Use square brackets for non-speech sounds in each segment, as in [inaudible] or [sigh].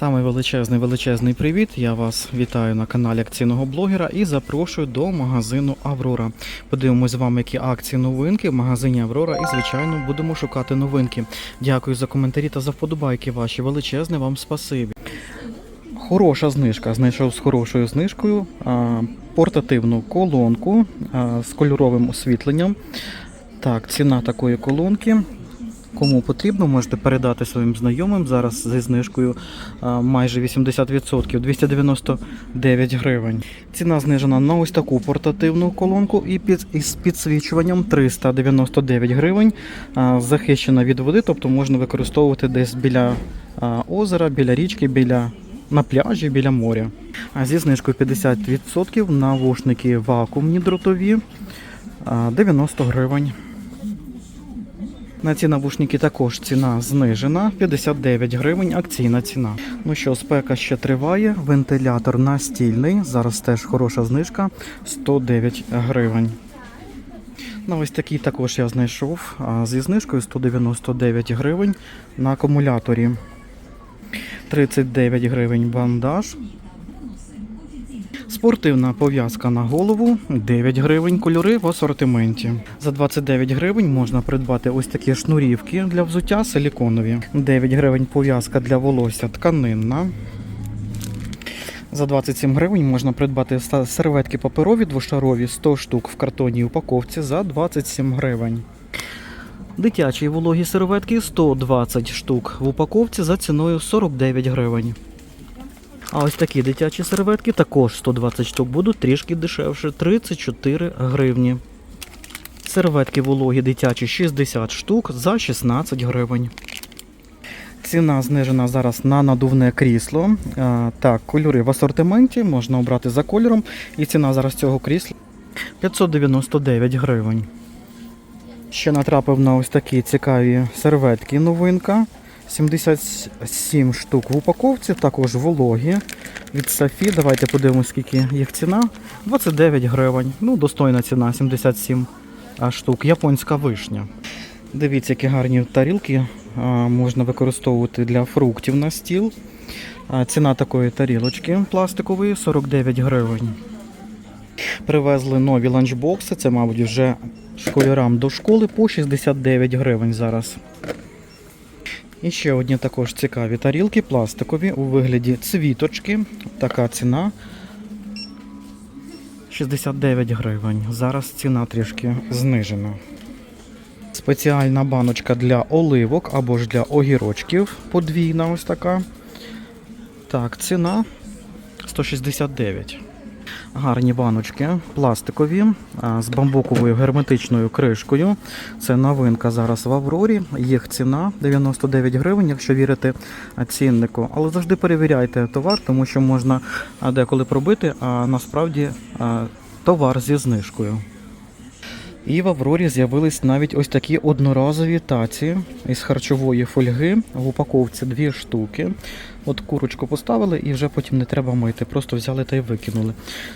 Саме величезний величезний привіт. Я вас вітаю на каналі акційного блогера і запрошую до магазину Аврора. Подивимось з вами, які акції новинки в магазині Аврора. І звичайно будемо шукати новинки. Дякую за коментарі та за вподобайки ваші. Величезне вам спасибі. Хороша знижка. Знайшов з хорошою знижкою а, портативну колонку а, з кольоровим освітленням. Так, ціна такої колонки. Кому потрібно, можете передати своїм знайомим. Зараз зі знижкою майже 80%, 299 гривень. Ціна знижена на ось таку портативну колонку і під, із підсвічуванням 399 гривень. Захищена від води, тобто можна використовувати десь біля озера, біля річки, біля на пляжі, біля моря. А зі знижкою 50% навушники вакуумні дротові 90 гривень. На ці навушники також ціна знижена 59 гривень, акційна ціна. Ну що, спека ще триває. Вентилятор настільний. Зараз теж хороша знижка 109 гривень. На ось такий також я знайшов зі знижкою 199 гривень на акумуляторі. 39 гривень бандаж. Спортивна пов'язка на голову 9 гривень, кольори в асортименті. За 29 гривень можна придбати ось такі шнурівки для взуття силіконові. 9 гривень пов'язка для волосся тканинна. За 27 гривень можна придбати серветки паперові двошарові 100 штук в картонній упаковці за 27 гривень. Дитячі вологі серветки 120 штук в упаковці за ціною 49 гривень. А ось такі дитячі серветки також 120 штук будуть трішки дешевше 34 гривні. Серветки вологі дитячі 60 штук за 16 гривень. Ціна знижена зараз на надувне крісло. Так, кольори в асортименті можна обрати за кольором. І ціна зараз цього крісла 599 гривень. Ще натрапив на ось такі цікаві серветки новинка. 77 штук в упаковці, також вологі від Сафі. Давайте подивимось, скільки їх ціна. 29 гривень. Ну, достойна ціна, 77 штук. Японська вишня. Дивіться, які гарні тарілки можна використовувати для фруктів на стіл. Ціна такої тарілочки пластикової 49 гривень. Привезли нові ланчбокси, це, мабуть, вже школярам до школи по 69 гривень зараз. І ще одні також цікаві тарілки пластикові у вигляді цвіточки. Така ціна 69 гривень. Зараз ціна трішки знижена. Спеціальна баночка для оливок або ж для огірочків. Подвійна ось така. Так, ціна 169. Гарні баночки пластикові з бамбуковою герметичною кришкою. Це новинка зараз в Аврорі. Їх ціна 99 гривень, якщо вірити ціннику. Але завжди перевіряйте товар, тому що можна деколи пробити, а насправді товар зі знижкою. І в Аврорі з'явились навіть ось такі одноразові таці із харчової фольги в упаковці дві штуки. От курочку поставили і вже потім не треба мити, просто взяли та й викинули.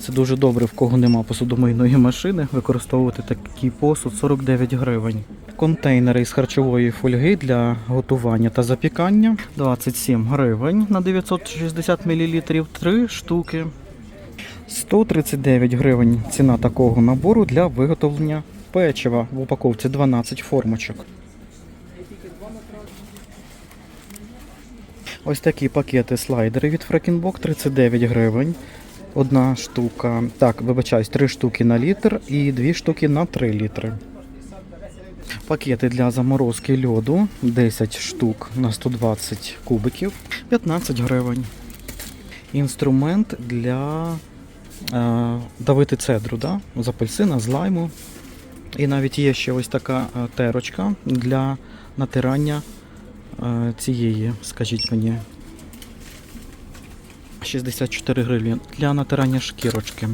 Це дуже добре, в кого нема посудомийної машини, використовувати такий посуд 49 гривень. Контейнери із харчової фольги для готування та запікання 27 гривень на 960 мл, 3 штуки. 139 гривень ціна такого набору для виготовлення печива в упаковці 12 формочок. Ось такі пакети слайдери від Фрекінбок 39 гривень. Одна штука, так, вибачаюсь, три штуки на літр і дві штуки на 3 літри. Пакети для заморозки льоду 10 штук на 120 кубиків 15 гривень. Інструмент для давити цедру да? з апельсина, з лайму. І навіть є ще ось така е, терочка для натирання е, цієї, скажіть мені, 64 гривні для натирання шкірочки.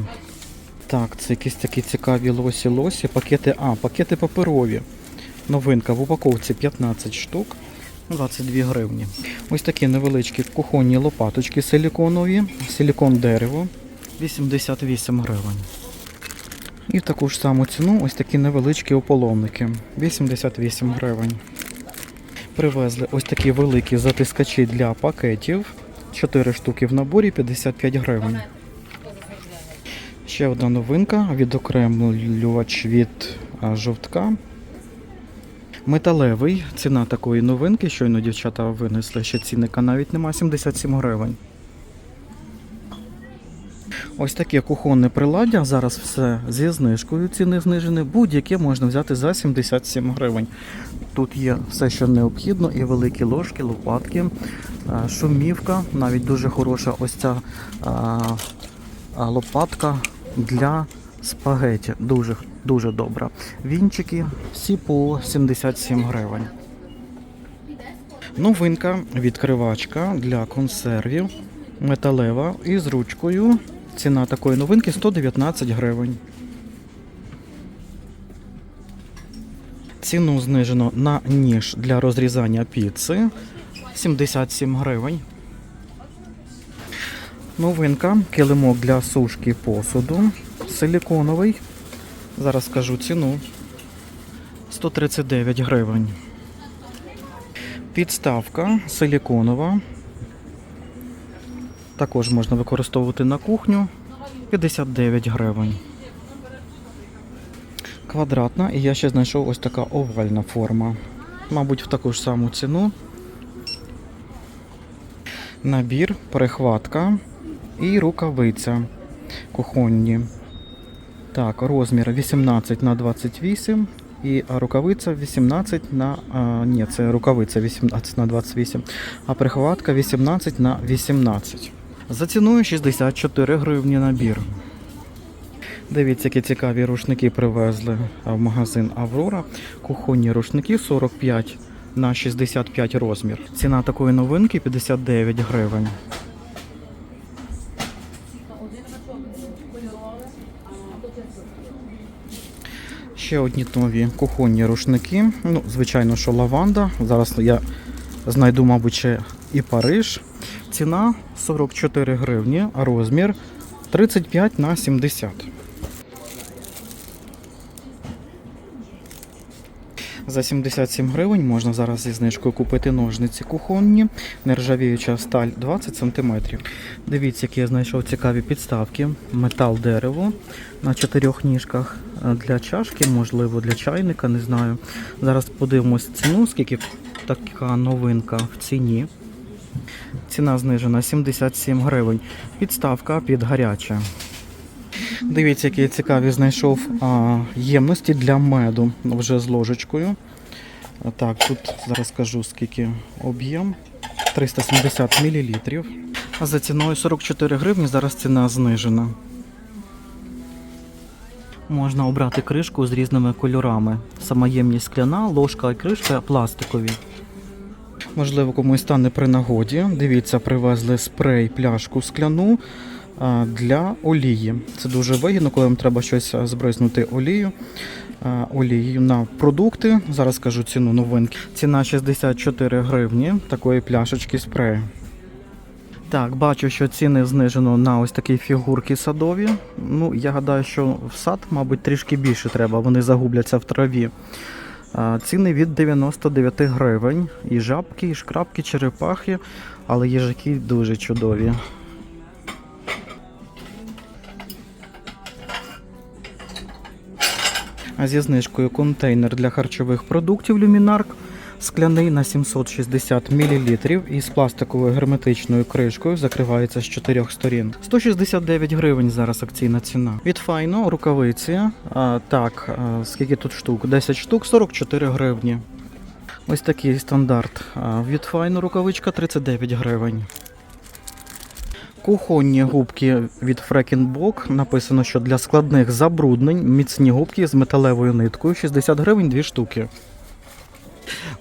Так, це якісь такі цікаві лосі-лосі. Пакети, а, пакети паперові. Новинка в упаковці 15 штук. 22 гривні. Ось такі невеличкі кухонні лопаточки силіконові, силікон дерево 88 гривень. І в таку ж саму ціну ось такі невеличкі ополовники 88 гривень. Привезли ось такі великі затискачі для пакетів 4 штуки в наборі 55 гривень. Ще одна новинка відокремлювач від жовтка. Металевий. Ціна такої новинки. Щойно дівчата винесли, ще цінника навіть нема 77 гривень. Ось таке кухонне приладдя. Зараз все зі знижкою. Ціни знижені. Будь-яке можна взяти за 77 гривень. Тут є все, що необхідно, і великі ложки, лопатки, шумівка, навіть дуже хороша ось ця а, а, лопатка для спагеті. Дуже, дуже добра. Вінчики всі по 77 гривень. Новинка відкривачка для консервів металева із ручкою. Ціна такої новинки 119 гривень. Ціну знижено на ніж для розрізання піци 77 гривень. Новинка килимок для сушки посуду силіконовий. Зараз скажу ціну 139 гривень. Підставка силіконова. Також можна використовувати на кухню 59 гривень. Квадратна, і я ще знайшов ось така овальна форма. Мабуть, в таку ж саму ціну. Набір, перехватка і рукавиця кухонні. Так, розмір 18 на 28 і рукавиця 18 на. А, ні, це рукавиця 18 на 28, а прихватка 18 на 18. За ціною 64 гривні набір. Дивіться, які цікаві рушники привезли в магазин Аврора. Кухонні рушники 45 на 65 розмір. Ціна такої новинки 59 гривень. Ще одні нові кухонні рушники. Ну, звичайно, що лаванда. Зараз я знайду, мабуть, ще і Париж. Ціна 44 гривні, а розмір 35 на 70. За 77 гривень можна зараз зі знижкою купити ножниці кухонні, нержавіюча сталь 20 см. Дивіться, які я знайшов цікаві підставки. Метал дерево на чотирьох ніжках для чашки, можливо, для чайника, не знаю. Зараз подивимось ціну, скільки така новинка в ціні. Ціна знижена 77 гривень. Підставка під гаряче. Дивіться, які я цікаві знайшов а, ємності для меду вже з ложечкою. Так, тут зараз скажу скільки об'єм. 370 мл. А за ціною 44 гривні зараз ціна знижена. Можна обрати кришку з різними кольорами. Самоємність скляна, ложка і кришка пластикові. Можливо, комусь стане при нагоді. Дивіться, привезли спрей, пляшку скляну а, для олії. Це дуже вигідно, коли вам треба щось збризнути олію. а, Олією на продукти. Зараз скажу ціну новинки. Ціна 64 гривні такої пляшечки спрею. Так, бачу, що ціни знижено на ось такі фігурки садові. Ну, я гадаю, що в сад, мабуть, трішки більше треба, вони загубляться в траві. Ціни від 99 гривень. І жабки, і шкрабки, черепахи, але їжаки дуже чудові. А зі знижкою контейнер для харчових продуктів Люмінарк скляний на 760 мл із пластиковою герметичною кришкою закривається з чотирьох сторін. 169 гривень зараз акційна ціна. Від файно рукавиці. А, так, а, скільки тут штук? 10 штук, 44 гривні. Ось такий стандарт. Від файно рукавичка 39 гривень. Кухонні губки від Фрекінбок. Написано, що для складних забруднень міцні губки з металевою ниткою 60 гривень 2 штуки.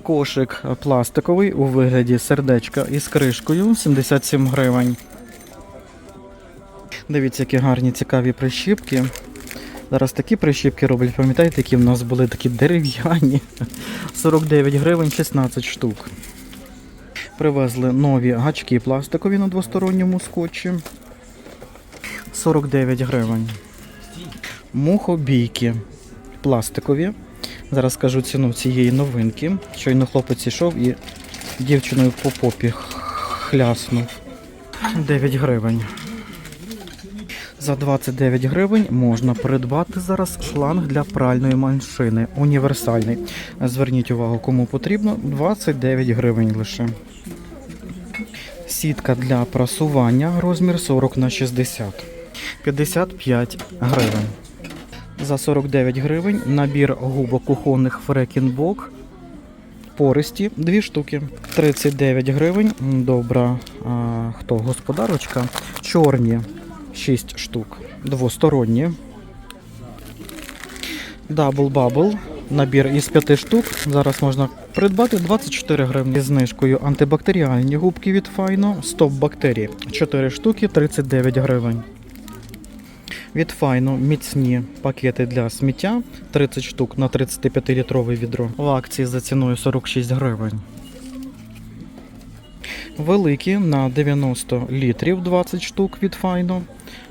Кошик пластиковий у вигляді сердечка із кришкою 77 гривень. Дивіться, які гарні цікаві прищіпки. Зараз такі прищіпки роблять, пам'ятаєте, які в нас були такі дерев'яні. [laughs] 49 гривень 16 штук. Привезли нові гачки пластикові на двосторонньому скотчі. 49 гривень. Мухобійки пластикові. Зараз скажу ціну цієї новинки. Щойно хлопець ішов і дівчиною по попі хляснув. 9 гривень. За 29 гривень можна придбати зараз шланг для пральної машини. Універсальний. Зверніть увагу, кому потрібно. 29 гривень лише. Сітка для прасування розмір 40 на 60. 55 гривень. За 49 гривень набір губок кухонних фрекінбок. Пористі дві штуки. 39 гривень. Добра. А, хто? Господарочка. Чорні 6 штук. Двосторонні. Дабл бабл. Набір із 5 штук. Зараз можна придбати 24 гривні з знижкою. Антибактеріальні губки від Файно. Стоп бактерії. 4 штуки 39 гривень. Від Файно міцні пакети для сміття 30 штук на 35-літрове відро. В акції за ціною 46 гривень. Великі на 90 літрів 20 штук від Файно.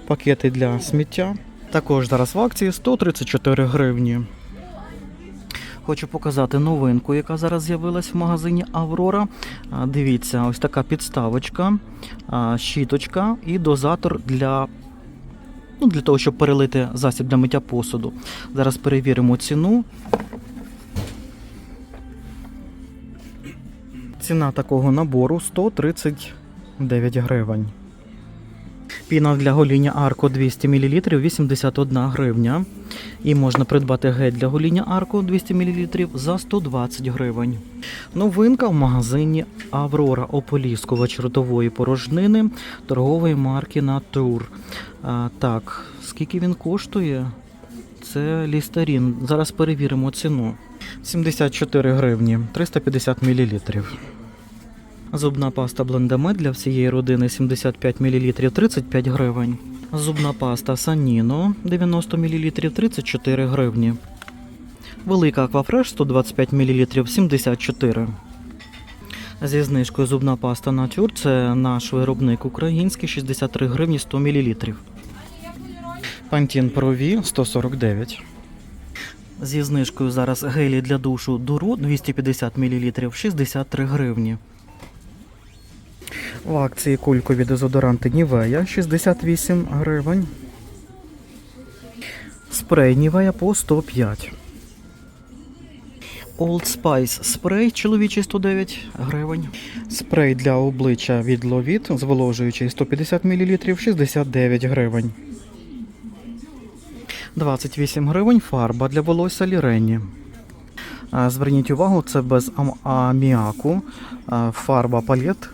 Пакети для сміття. Також зараз в акції 134 гривні. Хочу показати новинку, яка зараз з'явилась в магазині Аврора. Дивіться, ось така підставочка, щіточка і дозатор для, ну, для того, щоб перелити засіб для миття посуду. Зараз перевіримо ціну. Ціна такого набору 139 гривень. Піна для гоління Арко 200 мл 81 гривня. І можна придбати гель для гоління Арко 200 мл за 120 гривень. Новинка в магазині Аврора ополіскувач ротової порожнини торгової марки Натур. А, так, скільки він коштує? Це лістарін. Зараз перевіримо ціну. 74 гривні, 350 мл. Зубна паста Блендамет для всієї родини 75 мл 35 гривень. Зубна паста Саніно 90 мл 34 гривні. Велика Аквафреш 125 мл 74. Зі знижкою зубна паста Натюр це наш виробник український 63 гривні 100 мл. Пантін Прові 149. Зі знижкою зараз гелі для душу Дуру 250 мл 63 гривні. В акції кулькові дезодоранти Нівея 68 гривень. Спрей Нівея по 105. Old Spice спрей чоловічий 109 гривень. Спрей для обличчя від Ловіт зволожуючий 150 мл 69 гривень. 28 гривень фарба для волосся Лірені. Зверніть увагу, це без аміаку. Фарба палет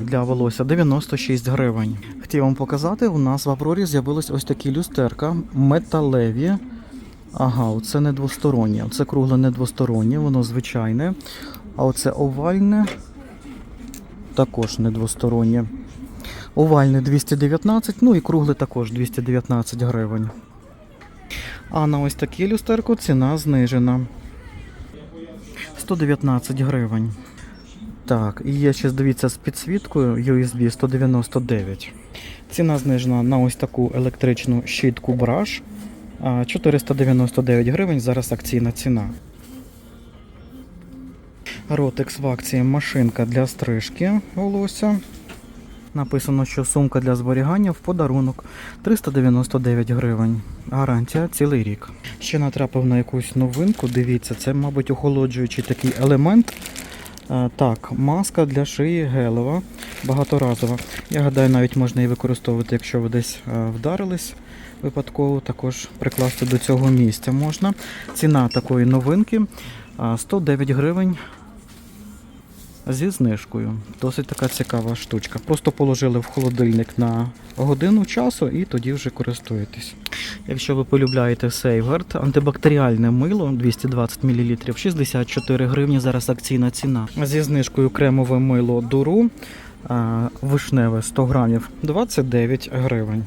для волосся 96 гривень. Хотів вам показати, у нас в Аврорі з'явились ось такі люстерка металеві. Ага, це не двостороннє. Це кругле не двостороннє, воно звичайне. А оце овальне також не двостороннє. Овальне 219, ну і кругле також 219 гривень. А на ось такі люстерку ціна знижена. 119 гривень. Так, і є ще, дивіться, з підсвіткою USB 199. Ціна знижена на ось таку електричну щітку браш. 499 гривень, зараз акційна ціна. Ротекс в акції машинка для стрижки волосся. Написано, що сумка для зберігання в подарунок 399 гривень. Гарантія цілий рік. Ще натрапив на якусь новинку. Дивіться, це, мабуть, охолоджуючий такий елемент. Е, Так, маска для шиї гелева, багаторазова. Я гадаю, навіть можна її використовувати, якщо ви десь е, вдарились випадково, також прикласти до цього місця можна. Ціна такої новинки е, 109 гривень зі знижкою. Досить така цікава штучка. Просто положили в холодильник на годину часу і тоді вже користуєтесь. Якщо ви полюбляєте Safeguard, антибактеріальне мило 220 мл 64 гривні, зараз акційна ціна. Зі знижкою кремове мило дуру вишневе 100 грамів 29 гривень.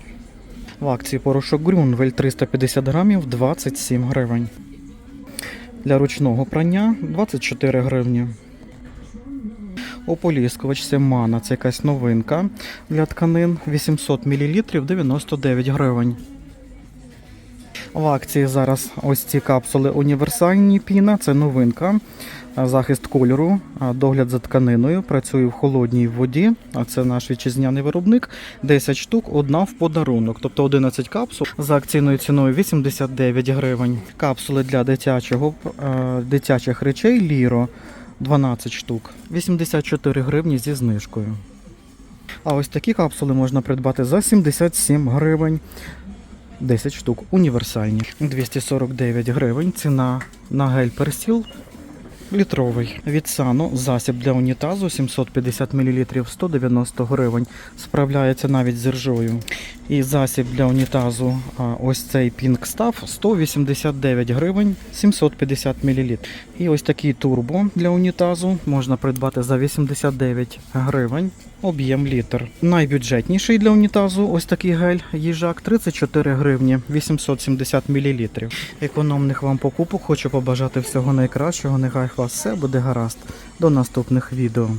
В акції порошок Грюнвель 350 грамів 27 гривень. Для ручного прання 24 гривні. Ополіскувач Семана, це якась новинка для тканин 800 мл 99 гривень. В акції зараз ось ці капсули універсальні піна, це новинка. Захист кольору, догляд за тканиною, працює в холодній воді, а це наш вітчизняний виробник. 10 штук, одна в подарунок, тобто 11 капсул за акційною ціною 89 гривень. Капсули для дитячого, дитячих речей Ліро 12 штук, 84 гривні зі знижкою. А ось такі капсули можна придбати за 77 гривень. 10 штук універсальні. 249 гривень. Ціна на гель персіл літровий. Від сану засіб для унітазу 750 мл 190 гривень. Справляється навіть з ржою. І засіб для унітазу ось цей Pink Staff 189 гривень 750 мл. І ось такий турбо для унітазу можна придбати за 89 гривень. Об'єм літр. Найбюджетніший для унітазу ось такий гель їжак 34 гривні 870 мл. Економних вам покупок хочу побажати всього найкращого. Нехай вас все буде гаразд. До наступних відео.